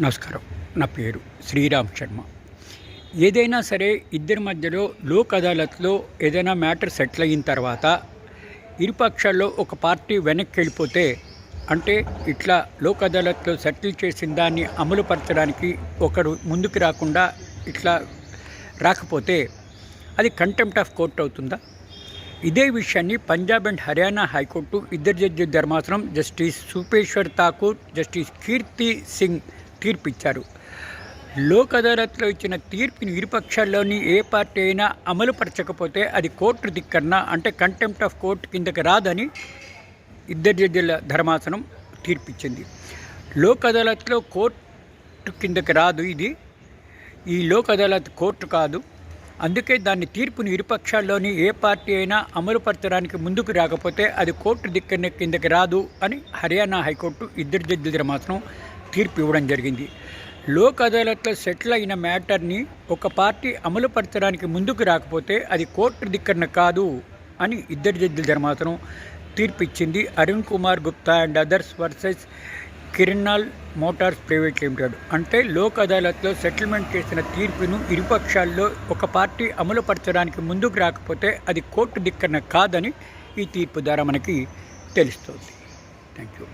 నమస్కారం. నా పేరు శ్రీరామ్ శర్మ. ఏదైనా సరే ఇద్దరి మధ్యలో లోక్ అదాలత్లో ఏదైనా మ్యాటర్ సెటిల్ అయిన తర్వాత ఇరుపక్షాల్లో ఒక పార్టీ వెనక్కి వెళ్ళిపోతే అంటే ఇట్లా లోక్ అదాలత్లో సెటిల్ చేసిన దాన్ని అమలుపరచడానికి ఒకరు ముందుకు రాకుండా ఇట్లా రాకపోతే అది కంటెంప్ట్ ఆఫ్ కోర్ట్ అవుతుందా? ఇదే విషయాన్ని Punjab and Haryana high court ఇద్దరు జడ్జి ధర్మాసనం జస్టిస్ సూపేశ్వర్ ఠాకూర్ జస్టిస్ కీర్తి సింగ్ తీర్పు ఇచ్చారు లోక్ అదాలత్లో ఇచ్చిన తీర్పుని ఇరుపక్షాల్లోని ఏ పార్టీ అయినా అమలుపరచకపోతే అది కోర్టు దిక్కన్నా అంటే కంటెంప్ట్ ఆఫ్ కోర్టు కిందకి రాదని ఇద్దరు జడ్జిల ధర్మాసనం తీర్పిచ్చింది. లోక్ అదాలత్లో కోర్టు కిందకి రాదు ఇది. ఈ లోక్ అదాలత్ కోర్టు కాదు. అందుకే దాని తీర్పుని ఇరుపక్షాల్లోని ఏ పార్టీ అయినా అమలుపరచడానికి ముందుకు రాకపోతే అది కోర్టు దిక్కన కిందకి రాదు అని హర్యానా హైకోర్టు ఇద్దరు జడ్జిల మాత్రం తీర్పు ఇవ్వడం జరిగింది. లోక్ అదాలత్లో సెటిల్ అయిన మ్యాటర్ని ఒక పార్టీ అమలుపరచడానికి ముందుకు రాకపోతే అది కోర్టు దిక్కన కాదు అని ఇద్దరు జడ్జిల మాత్రం తీర్పు ఇచ్చింది. Arun Kumar Gupta and others versus కిరణాల్ motors private limited అంటే లోక్ అదాలత్లో సెటిల్మెంట్ చేసిన తీర్పును ఇరుపక్షాల్లో ఒక పార్టీ అమలుపరచడానికి ముందుకు రాకపోతే అది కోర్టు దిక్కన కాదని ఈ తీర్పు ద్వారా మనకి తెలుస్తుంది. Thank you